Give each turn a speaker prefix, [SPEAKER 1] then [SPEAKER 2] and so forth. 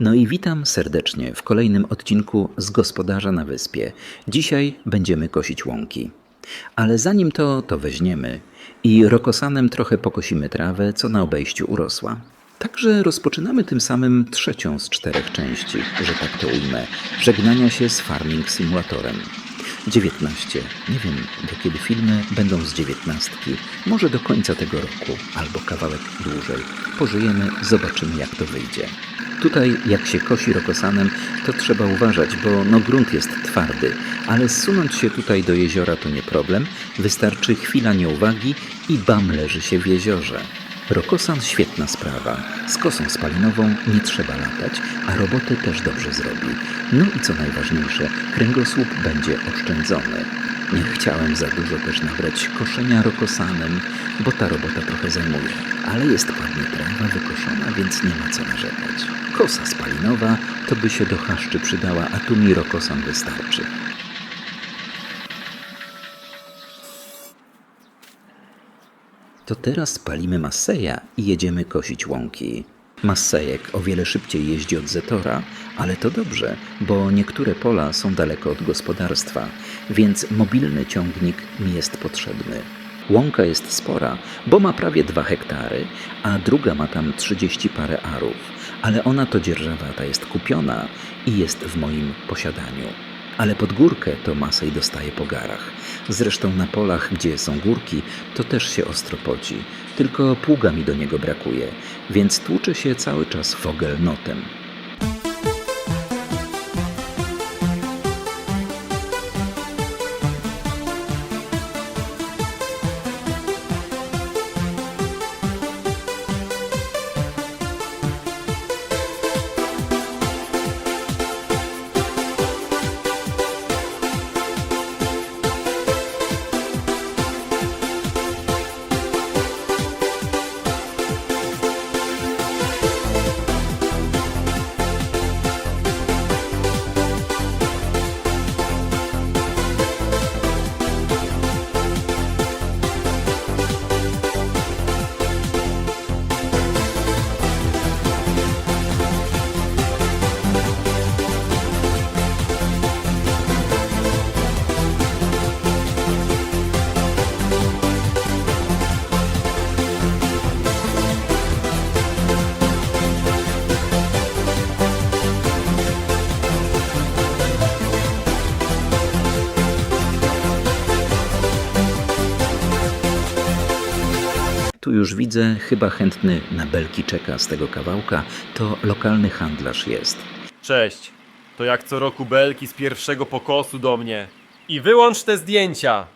[SPEAKER 1] No i witam serdecznie w kolejnym odcinku z Gospodarza na Wyspie. Dzisiaj będziemy kosić łąki. Ale zanim to, to weźmiemy i rokosanem trochę pokosimy trawę, co na obejściu urosła. Także rozpoczynamy tym samym trzecią z czterech części, że tak to ujmę, żegnania się z Farming Simulatorem. 19. Nie wiem, do kiedy filmy będą z dziewiętnastki. Może do końca tego roku, albo kawałek dłużej. Pożyjemy, zobaczymy jak to wyjdzie. Tutaj, jak się kosi rokosanem, to trzeba uważać, bo no grunt jest twardy, ale zsunąć się tutaj do jeziora to nie problem. Wystarczy chwila nieuwagi i bam leży się w jeziorze. Rokosan świetna sprawa. Z kosą spalinową nie trzeba latać, a robotę też dobrze zrobi. No i co najważniejsze, kręgosłup będzie oszczędzony. Nie chciałem za dużo też nabrać koszenia rokosanem, bo ta robota trochę zajmuje. Ale jest ładnie trawa wykoszona, więc nie ma co narzekać. Kosa spalinowa to by się do chaszczy przydała, a tu mi rokosan wystarczy. To teraz palimy Masseja i jedziemy kosić łąki. Massejek o wiele szybciej jeździ od Zetora, ale to dobrze, bo niektóre pola są daleko od gospodarstwa, więc mobilny ciągnik mi jest potrzebny. Łąka jest spora, bo ma prawie 2 hektary, a druga ma tam 30 parę arów, ale ona to dzierżawata jest kupiona i jest w moim posiadaniu. Ale pod górkę to Masej dostaje po garach. Zresztą na polach, gdzie są górki, to też się ostro poci. Tylko pługa mi do niego brakuje, więc tłucze się cały czas fogelnotem. Tu już widzę, chyba chętny na belki czeka z tego kawałka, to lokalny handlarz jest.
[SPEAKER 2] Cześć. To jak co roku belki z pierwszego pokosu do mnie. I wyłącz te zdjęcia.